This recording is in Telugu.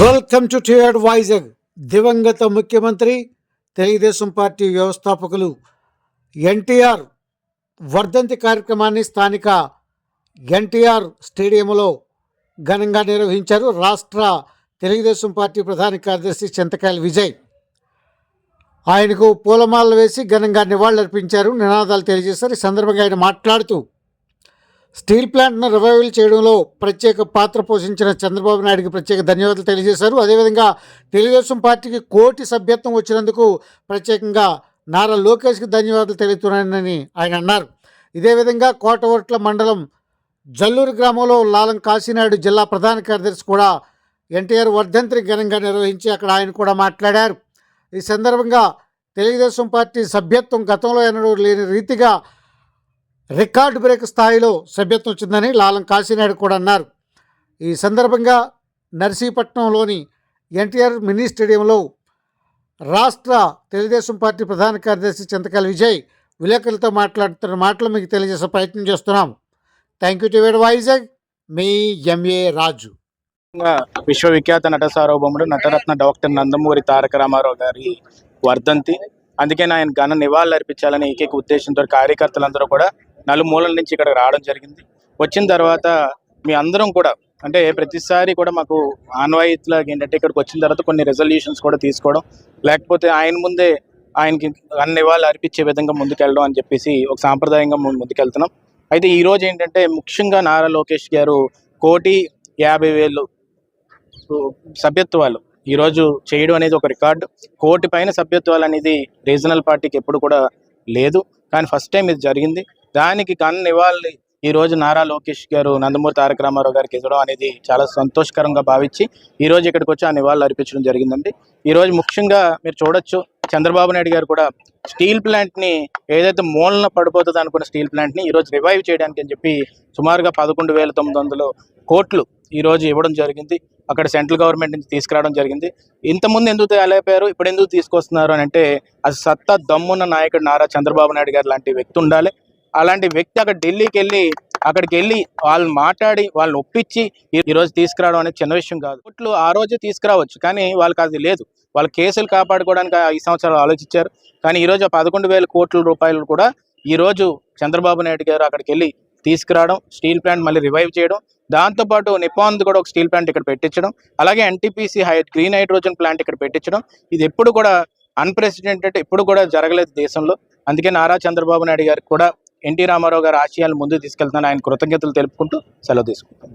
వెల్కమ్ టు టియర్డ్ వైజాగ్ దివంగత ముఖ్యమంత్రి తెలుగుదేశం పార్టీ వ్యవస్థాపకులు ఎన్టీఆర్ వర్ధంతి కార్యక్రమాన్ని స్థానిక ఎన్టీఆర్ స్టేడియంలో ఘనంగా నిర్వహించారు రాష్ట్ర తెలుగుదేశం పార్టీ ప్రధాన కార్యదర్శి చింతకాయల విజయ్. ఆయనకు పూలమాలలు వేసి ఘనంగా నివాళులర్పించారు నినాదాలు తెలియజేశారు. ఈ సందర్భంగా ఆయన మాట్లాడుతూ స్టీల్ ప్లాంట్ను రివైవల్ చేయడంలో ప్రత్యేక పాత్ర పోషించిన చంద్రబాబు నాయుడుకి ప్రత్యేక ధన్యవాదాలు తెలియజేశారు. అదేవిధంగా తెలుగుదేశం పార్టీకి కోటి సభ్యత్వం వచ్చినందుకు ప్రత్యేకంగా నారా లోకేష్కి ధన్యవాదాలు తెలుపుతున్నానని ఆయన అన్నారు. ఇదే విధంగా కోటవర్ట్ల మండలం జల్లూరు గ్రామంలో లాలం కాశీనాయుడు జిల్లా ప్రధాన కార్యదర్శి కూడా ఎన్టీఆర్ వర్ధంతిని ఘనంగా నిర్వహించి అక్కడ ఆయన కూడా మాట్లాడారు. ఈ సందర్భంగా తెలుగుదేశం పార్టీ సభ్యత్వం గతంలో ఎన్నడూ లేని రీతిగా రికార్డు బ్రేక్ స్థాయిలో సభ్యత్వం వచ్చిందని లాలం కాశీనాయుడు కూడా అన్నారు. ఈ సందర్భంగా నర్సీపట్నంలోని ఎన్టీఆర్ మినీ స్టేడియంలో రాష్ట్ర తెలుగుదేశం పార్టీ ప్రధాన కార్యదర్శి చింతకాల విజయ్ విలేకరులతో మాట్లాడుతున్న మాటలు మీకు తెలియజేసే ప్రయత్నం చేస్తున్నాం. థ్యాంక్ యూ టు వేడ్ వైజాగ్ మీ ఎంఏ రాజు. విశ్వవిఖ్యాత నట సార్వభౌముడు నటరత్న డాక్టర్ నందమూరి తారక రామారావు గారి వర్ధంతి. అందుకే ఆయన ఘన నివాళులు అర్పించాలని ఏకైక ఉద్దేశంతో కార్యకర్తలందరూ కూడా నలుమూలల నుంచి ఇక్కడ రావడం జరిగింది. వచ్చిన తర్వాత మీ అందరం కూడా అంటే ప్రతిసారి కూడా మాకు ఆన్వాయితీలాగా ఏంటంటే ఇక్కడికి వచ్చిన తర్వాత కొన్ని రెజల్యూషన్స్ కూడా తీసుకోవడం లేకపోతే ఆయన ముందే ఆయనకి అన్ని వాళ్ళు అర్పించే విధంగా ముందుకెళ్ళడం అని చెప్పేసి ఒక సాంప్రదాయంగా ముందుకెళ్తున్నాం. అయితే ఈరోజు ఏంటంటే ముఖ్యంగా నారా లోకేష్ గారు కోటి యాభై వేలు సభ్యత్వాలు ఈరోజు చేయడం అనేది ఒక రికార్డు. కోటి పైన సభ్యత్వాలు అనేది రీజనల్ పార్టీకి ఎప్పుడు కూడా లేదు. కానీ ఫస్ట్ టైం ఇది జరిగింది. దానికి కన్ను ఇవ్వాలి. ఈ రోజు నారా లోకేష్ గారు నందమూరి తారక రామారావు గారికి ఇవ్వడం అనేది చాలా సంతోషకరంగా భావించి ఈ రోజు ఇక్కడికి వచ్చి ఆ నివాళులు అర్పించడం జరిగిందండి. ఈ రోజు ముఖ్యంగా మీరు చూడొచ్చు చంద్రబాబు నాయుడు గారు కూడా స్టీల్ ప్లాంట్ని ఏదైతే మూలన పడిపోతుంది అనుకున్న స్టీల్ ప్లాంట్ని ఈ రోజు రివైవ్ చేయడానికి అని చెప్పి సుమారుగా పదకొండు వేల తొమ్మిది వందలు కోట్లు ఈ రోజు ఇవ్వడం జరిగింది. అక్కడ సెంట్రల్ గవర్నమెంట్ నుంచి తీసుకురావడం జరిగింది. ఇంతకుముందు ఎందుకు తేలేపారు? ఇప్పుడు ఎందుకు తీసుకొస్తున్నారు అని అంటే అది సత్తా దమ్మున్న నాయకుడు నారా చంద్రబాబు నాయుడు గారు లాంటి వ్యక్తి ఉండాలి. అలాంటి వ్యక్తి అక్కడ ఢిల్లీకి వెళ్ళి అక్కడికి వెళ్ళి వాళ్ళు మాట్లాడి వాళ్ళని ఒప్పించి ఈరోజు తీసుకురావడం అనేది చిన్న విషయం కాదు. కోట్లు ఆ రోజు తీసుకురావచ్చు కానీ వాళ్ళకి అది లేదు. వాళ్ళ కేసులు కాపాడుకోవడానికి ఈ సంవత్సరాలు ఆలోచించారు. కానీ ఈరోజు ఆ పదకొండు వేల కోట్ల రూపాయలు కూడా ఈ రోజు చంద్రబాబు నాయుడు గారు అక్కడికి వెళ్ళి తీసుకురావడం స్టీల్ ప్లాంట్ మళ్ళీ రివైవ్ చేయడం దాంతోపాటు నిపాన్ కూడా ఒక స్టీల్ ప్లాంట్ ఇక్కడ పెట్టించడం అలాగే ఎన్టీపీసీ హై గ్రీన్ హైడ్రోజన్ ప్లాంట్ ఇక్కడ పెట్టించడం. ఇది ఎప్పుడు కూడా అన్ప్రెసిడెంటెడ్ ఎప్పుడు కూడా జరగలేదు దేశంలో. అందుకే నారా చంద్రబాబు నాయుడు గారికి కూడా ఎన్టీ రామారావు గారు ఆశయాలు ముందుకు తీసుకెళ్తాను ఆయన కృతజ్ఞతలు తెలుపుకుంటూ సెలవు తీసుకుంటాం